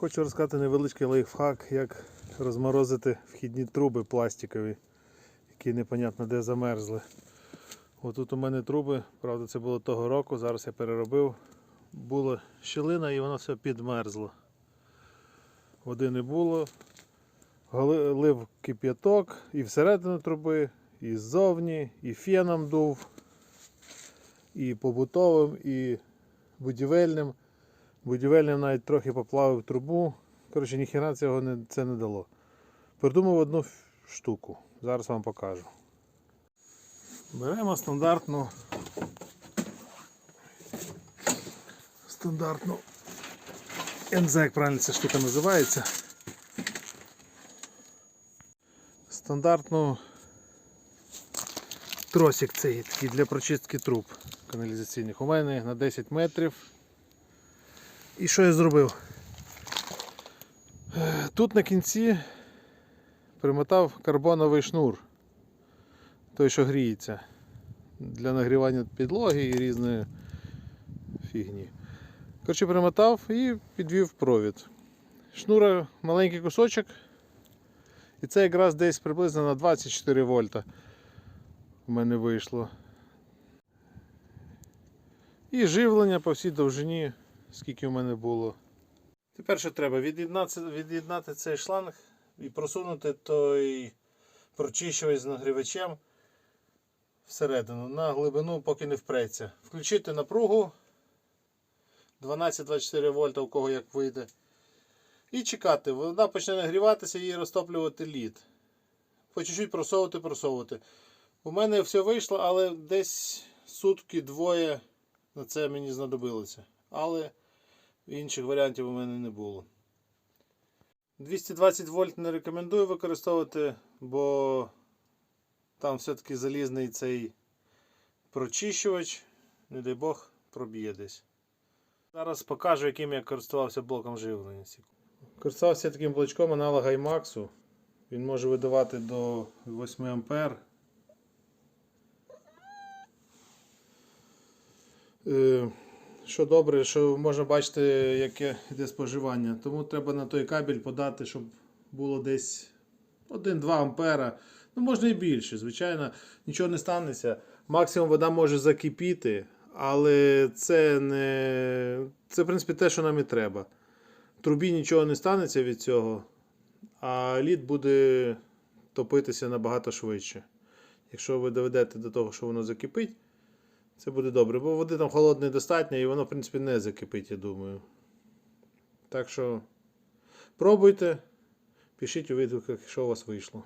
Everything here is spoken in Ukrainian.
Хочу розказати невеличкий лайфхак, як розморозити вхідні труби пластикові, які непонятно де замерзли. Отут у мене труби, правда, це було того року, зараз я переробив. Була щілина і воно все підмерзло. Води не було. Лив кип'яток і всередину труби, і ззовні, і феном дув, і побутовим, і будівельним. Будівельним навіть трохи поплавив трубу. Коротше, ніхіра цього не, це не дало. Придумав одну штуку. Зараз вам покажу. Беремо стандартну. Стандартну. Я як правильно ця штука називається. Стандартну тросик цей такий для прочистки труб каналізаційних. У мене на 10 метрів. І що я зробив? Тут на кінці примотав карбоновий шнур, той, що гріється, для нагрівання підлоги і різної фігні. Коротше, примотав і підвів провід. Шнура маленький кусочок. І це якраз десь приблизно на 24 вольта у мене вийшло. І живлення по всій довжині скільки в мене було. Тепер що треба? Від'єднати, від'єднати цей шланг і просунути той прочищувач з нагрівачем всередину на глибину, поки не впреться. Включити напругу 12-24 вольта, у кого як вийде. І чекати. Вона почне нагріватися і розтоплювати лід. По чуть-чуть просовувати, просовувати. У мене все вийшло, але десь сутки-двоє на це мені знадобилося. Але інших варіантів у мене не було. 220 вольт не рекомендую використовувати, бо там все-таки залізний цей прочищувач, не дай Бог, проб'є десь. Зараз покажу, яким я користувався блоком живлення. Користувався таким блочком аналога IMAX. Він може видавати до 8 ампер. Е, Що добре, що можна бачити, яке йде споживання. Тому треба на той кабель подати, щоб було десь 1-2 ампера. Ну, можна і більше, звичайно, нічого не станеться. Максимум вода може закипіти, але це не. Це, в принципі, те, що нам і треба. Трубі нічого не станеться від цього, а лід буде топитися набагато швидше. Якщо ви доведете до того, що воно закипить, це буде добре, бо води там холодної достатньо і воно, в принципі, не закипить, я думаю. Так що пробуйте, пишіть у відгуках, що у вас вийшло.